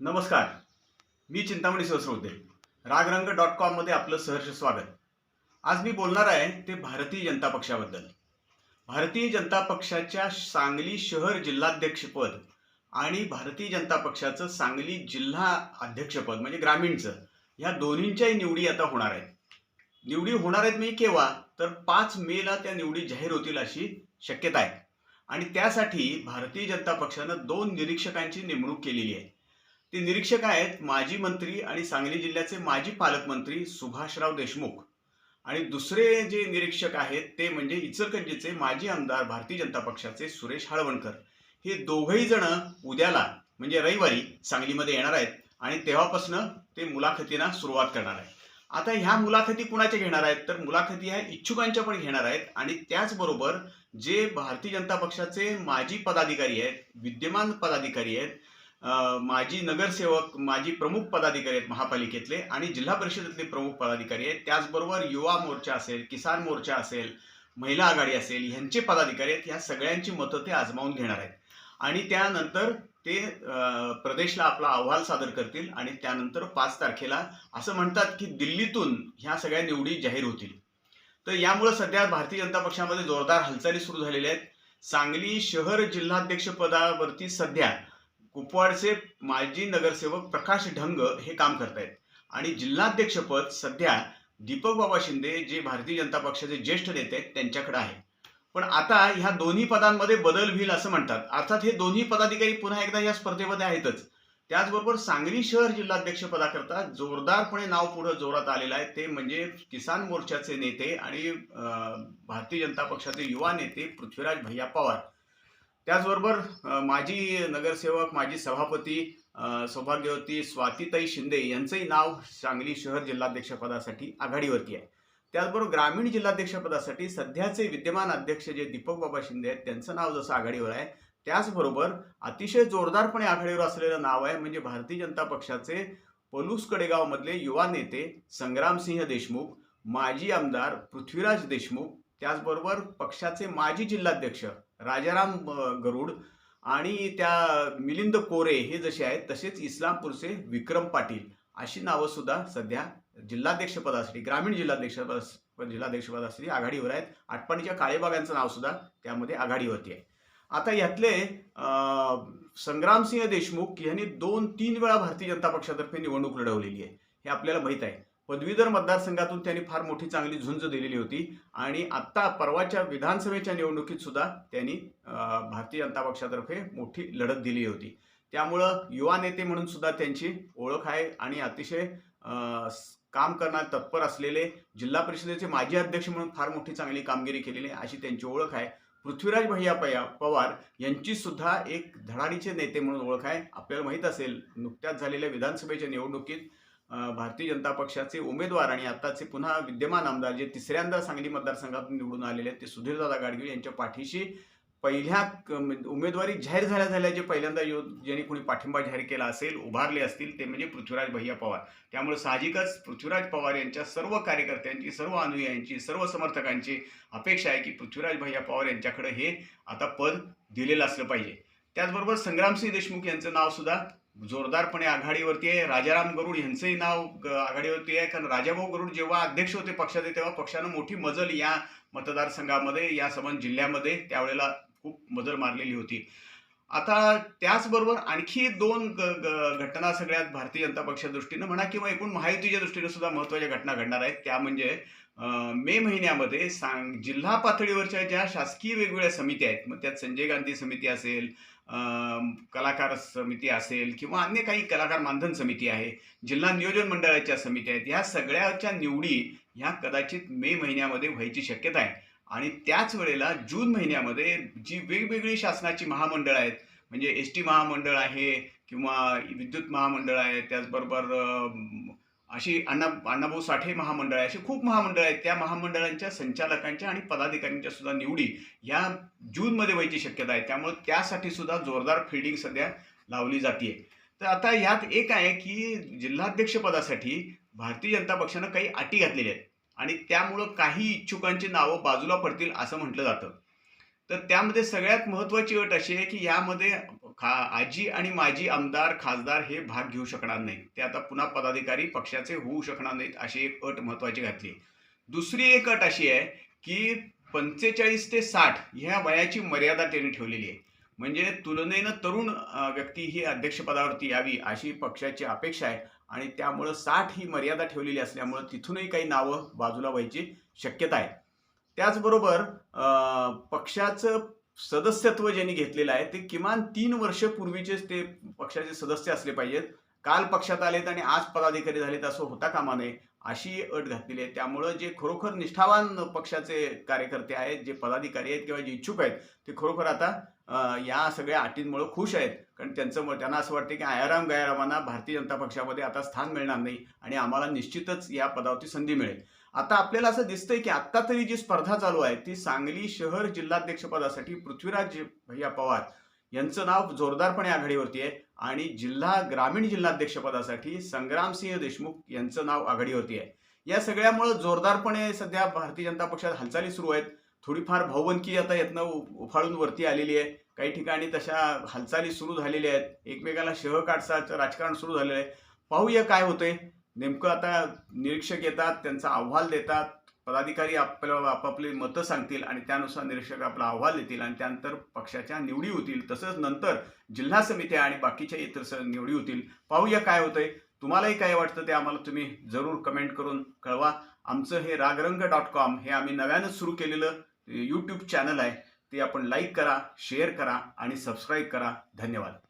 नमस्कार. मी चिंतामणी सहस्रवते रागरंग डॉट कॉममध्ये आपलं सहर्ष स्वागत. आज मी बोलणार आहे ते भारतीय जनता पक्षाबद्दल. भारतीय जनता पक्षाच्या सांगली शहर जिल्हाध्यक्षपद आणि भारतीय जनता पक्षाचं सांगली जिल्हा अध्यक्षपद म्हणजे ग्रामीणचं ह्या दोन्हींच्याही निवडी आता होणार आहेत. निवडी होणार आहेत मी केव्हा? तर पाच मेला त्या निवडी जाहीर होतील अशी शक्यता आहे. आणि त्यासाठी भारतीय जनता पक्षानं दोन निरीक्षकांची नेमणूक केलेली आहे. ते निरीक्षक आहेत माजी मंत्री आणि सांगली जिल्ह्याचे माजी पालकमंत्री सुभाषराव देशमुख. आणि दुसरे जे निरीक्षक आहेत ते म्हणजे इचलकरंजीचे माजी आमदार भारतीय जनता पक्षाचे सुरेश हळवणकर. हे दोघही जण उद्याला म्हणजे रविवारी सांगलीमध्ये येणार आहेत आणि तेव्हापासून ते मुलाखतींना सुरुवात करणार आहे आता ह्या मुलाखती कुणाच्या घेणार आहेत? तर मुलाखती ह्या इच्छुकांच्या पण घेणार आहेत आणि त्याचबरोबर जे भारतीय जनता पक्षाचे माजी पदाधिकारी आहेत विद्यमान पदाधिकारी आहेत माजी नगरसेवक माजी प्रमुख पदाधिकारी आहेत महापालिकेतले आणि जिल्हा परिषदेतले प्रमुख पदाधिकारी आहेत. त्याचबरोबर युवा मोर्चा असेल किसान मोर्चा असेल महिला आघाडी असेल ह्यांचे पदाधिकारी आहेत. ह्या सगळ्यांची मतं ते आजमावून घेणार आहेत. आणि त्यानंतर ते प्रदेशला आपला अहवाल सादर करतील आणि त्यानंतर पाच तारखेला असं म्हणतात की दिल्लीतून ह्या सगळ्या निवडी जाहीर होतील. तर यामुळे सध्या भारतीय जनता पक्षामध्ये जोरदार हालचाली सुरू झालेल्या आहेत. सांगली शहर जिल्हाध्यक्षपदावरती सध्या कुपवाडचे माजी नगरसेवक प्रकाश ढंग हे काम करतायत. आणि जिल्हाध्यक्षपद सध्या दीपक बाबा शिंदे जे भारतीय जनता पक्षाचे ज्येष्ठ नेते आहेत त्यांच्याकडे आहे. पण आता ह्या दोन्ही पदांमध्ये बदल होईल असं म्हणतात. अर्थात हे दोन्ही पदाधिकारी पुन्हा एकदा या स्पर्धेमध्ये आहेतच. त्याचबरोबर सांगली शहर जिल्हाध्यक्ष पदाकरता जोरदारपणे नाव पुढे जोरात आलेलं आहे. ते म्हणजे किसान मोर्चाचे नेते आणि भारतीय जनता पक्षाचे युवा नेते पृथ्वीराज भैया पवार. त्याचबरोबर माजी नगरसेवक माजी सभापती सौभाग्यवती स्वातीताई शिंदे यांचंही नाव सांगली शहर जिल्हाध्यक्षपदासाठी आघाडीवरती आहे. त्याचबरोबर ग्रामीण जिल्हाध्यक्षपदासाठी सध्याचे विद्यमान अध्यक्ष जे दीपक बाबा शिंदे आहेत त्यांचं नाव जसं आघाडीवर आहे त्याचबरोबर अतिशय जोरदारपणे आघाडीवर असलेलं नाव आहे म्हणजे भारतीय जनता पक्षाचे पलूस कडेगावमधले युवा नेते संग्रामसिंह देशमुख माजी आमदार पृथ्वीराज देशमुख त्याचबरोबर पक्षाचे माजी जिल्हाध्यक्ष राजाराम गरुड आणि त्या मिलिंद कोरे हे जसे आहेत तसेच इस्लामपूरचे विक्रम पाटील अशी नावं सुद्धा सध्या जिल्हाध्यक्षपदासाठी ग्रामीण जिल्हाध्यक्षपदा जिल्हाध्यक्षपदासाठी आघाडीवर आहेत. आटपाणीच्या काळेबागांचं नाव सुद्धा त्यामध्ये आघाडीवरती आहे. आता यातले संग्रामसिंह देशमुख यांनी दोन तीन वेळा भारतीय जनता पक्षातर्फे निवडणूक लढवलेली आहे. हे आपल्याला माहीत आहे. पदवीधर मतदारसंघातून त्यांनी फार मोठी चांगली झुंज दिलेली होती. आणि आत्ता परवाच्या विधानसभेच्या निवडणुकीत सुद्धा त्यांनी भारतीय जनता पक्षातर्फे मोठी लढत दिली होती. त्यामुळं युवा नेते म्हणून सुद्धा त्यांची ओळख आहे आणि अतिशय काम करण्यात तत्पर असलेले जिल्हा परिषदेचे माजी अध्यक्ष म्हणून फार मोठी चांगली कामगिरी केलेली आहे अशी त्यांची ओळख आहे. पृथ्वीराज भैया पया पवार यांची सुद्धा एक धडाडीचे नेते म्हणून ओळख आहे. आपल्याला माहीत असेल नुकत्याच झालेल्या विधानसभेच्या निवडणुकीत भारतीय जनता पक्षाचे उमेदवार आणि आताचे पुन्हा विद्यमान आमदार जे तिसऱ्यांदा सांगली मतदारसंघातून निवडून आलेले आहेत ते सुधीरदादा गाडगीळ यांच्या पाठीशी पहिल्या उमेदवारी जाहीर झाल्या झाल्या जे पहिल्यांदा यो ज्यांनी कोणी पाठिंबा जाहीर केला असेल उभारले असतील ते म्हणजे पृथ्वीराज भैया पवार. त्यामुळे साहजिकच पृथ्वीराज पवार यांच्या सर्व कार्यकर्त्यांची सर्व अनुयायांची सर्व समर्थकांची अपेक्षा आहे की पृथ्वीराज भैया पवार यांच्याकडे हे आता पद दिलेलं असलं पाहिजे. त्याचबरोबर संग्रामसिंह देशमुख यांचं नाव सुद्धा जोरदारपणे आघाडीवरती आहे. राजाराम गरुड यांचंही नाव आघाडीवरती आहे. कारण राजाभाऊ गरुड जेव्हा अध्यक्ष होते पक्षाचे तेव्हा पक्षानं मोठी मजल या मतदारसंघामध्ये या संबंध जिल्ह्यामध्ये त्यावेळेला खूप मजल मारलेली होती. आता त्याचबरोबर आणखी दोन घटना सगळ्यात भारतीय जनता पक्षाच्या दृष्टीनं म्हणा किंवा एकूण महायुतीच्या दृष्टीनं सुद्धा महत्त्वाच्या घटना घडणार आहेत. त्या म्हणजे मे महिन्यामध्ये सांग जिल्हा पातळीवरच्या ज्या शासकीय वेगवेगळ्या समित्या आहेत मग त्यात संजय गांधी समिती असेल कलाकार समिती असेल किंवा अन्य काही कलाकार मानधन समिती आहे जिल्हा नियोजन मंडळाच्या समित्या आहेत ह्या सगळ्याच्या निवडी ह्या कदाचित मे महिन्यामध्ये व्हायची शक्यता आहे. आणि त्याच वेळेला जून महिन्यामध्ये जी वेगवेगळी शासनाची महामंडळ आहेत म्हणजे एस टी महामंडळ आहे किंवा विद्युत महामंडळ आहे त्याचबरोबर अशी अण्णा अण्णाभाऊ साठे महामंडळ आहे अशी खूप महामंडळ आहेत. त्या महामंडळांच्या संचालकांच्या आणि पदाधिकाऱ्यांच्या सुद्धा निवडी या जूनमध्ये व्हायची शक्यता आहे. त्यामुळे त्यासाठी सुद्धा जोरदार फिल्डिंग सध्या लावली जाते तर आता यात एक आहे की जिल्हाध्यक्षपदासाठी भारतीय जनता पक्षानं काही अटी घातलेल्या आहेत. आणि त्यामुळं काही इच्छुकांची नावं बाजूला पडतील असं म्हटलं जातं. तर त्यामध्ये सगळ्यात महत्त्वाची अट अशी आहे की यामध्ये खा आजी आणि माजी आमदार खासदार हे भाग घेऊ शकणार नाहीत. ते आता पुन्हा पदाधिकारी पक्षाचे होऊ शकणार नाहीत अशी एक अट महत्वाची घातली दुसरी एक अट अशी आहे की पंचेचाळीस ते साठ ह्या वयाची मर्यादा त्यांनी ठेवलेली आहे. म्हणजे तुलनेनं तरुण व्यक्ती ही अध्यक्षपदावरती यावी अशी पक्षाची अपेक्षा आहे. आणि त्यामुळं साठ ही मर्यादा ठेवलेली असल्यामुळं तिथूनही काही नावं बाजूला व्हायची शक्यता आहे. त्याचबरोबर पक्षाचं सदस्यत्व ज्यांनी घेतलेलं आहे ते किमान तीन वर्ष पूर्वीचेच ते पक्षाचे सदस्य असले पाहिजेत. काल पक्षात आलेत आणि आज पदाधिकारी झालेत असं होता कामा नये अशी अट घातलेली आहे. त्यामुळं जे खरोखर निष्ठावान पक्षाचे कार्यकर्ते आहेत जे पदाधिकारी आहेत किंवा जे इच्छुक आहेत ते खरोखर आता या सगळ्या अटींमुळे खुश आहेत. कारण त्यांचं त्यांना असं वाटतं की आयाराम गयारामांना भारतीय जनता पक्षामध्ये आता स्थान मिळणार नाही आणि आम्हाला निश्चितच या पदावरती संधी मिळेल. आता आपल्याला असं दिसतंय की आत्ता तरी जी स्पर्धा चालू आहे ती सांगली शहर जिल्हाध्यक्षपदासाठी पृथ्वीराज भैया पवार यांचं नाव जोरदारपणे आघाडीवरती आहे. आणि जिल्हा ग्रामीण जिल्हाध्यक्षपदासाठी संग्रामसिंह देशमुख यांचं नाव आघाडीवरती आहे. या सगळ्यामुळं जोरदारपणे सध्या भारतीय जनता पक्षात हालचाली सुरू आहेत. थोडीफार भाऊबंदकी आता यातनं उफाळून वरती आलेली आहे. काही ठिकाणी तशा हालचाली सुरू झालेल्या आहेत. एकमेकाला शह काटसाचं राजकारण सुरू झालेलं आहे. पाहूया काय होतंय. नेमकं आता निरीक्षक येतात त्यांचा अहवाल देतात. पदाधिकारी आपल्याला आपापली मतं सांगतील आणि त्यानुसार निरीक्षक आपला अहवाल देतील आणि त्यानंतर पक्षाच्या निवडी होतील. तसंच नंतर जिल्हा समित्या आणि बाकीच्या इतर निवडी होतील. पाहूया काय होतंय. तुम्हालाही काय वाटतं ते आम्हाला तुम्ही जरूर कमेंट करून कळवा. आमचं हे रागरंग डॉट कॉम हे आम्ही नव्यानंच सुरू केलेलं यूट्यूब चॅनल आहे. ते आपण लाईक करा शेअर करा आणि सबस्क्राईब करा. धन्यवाद.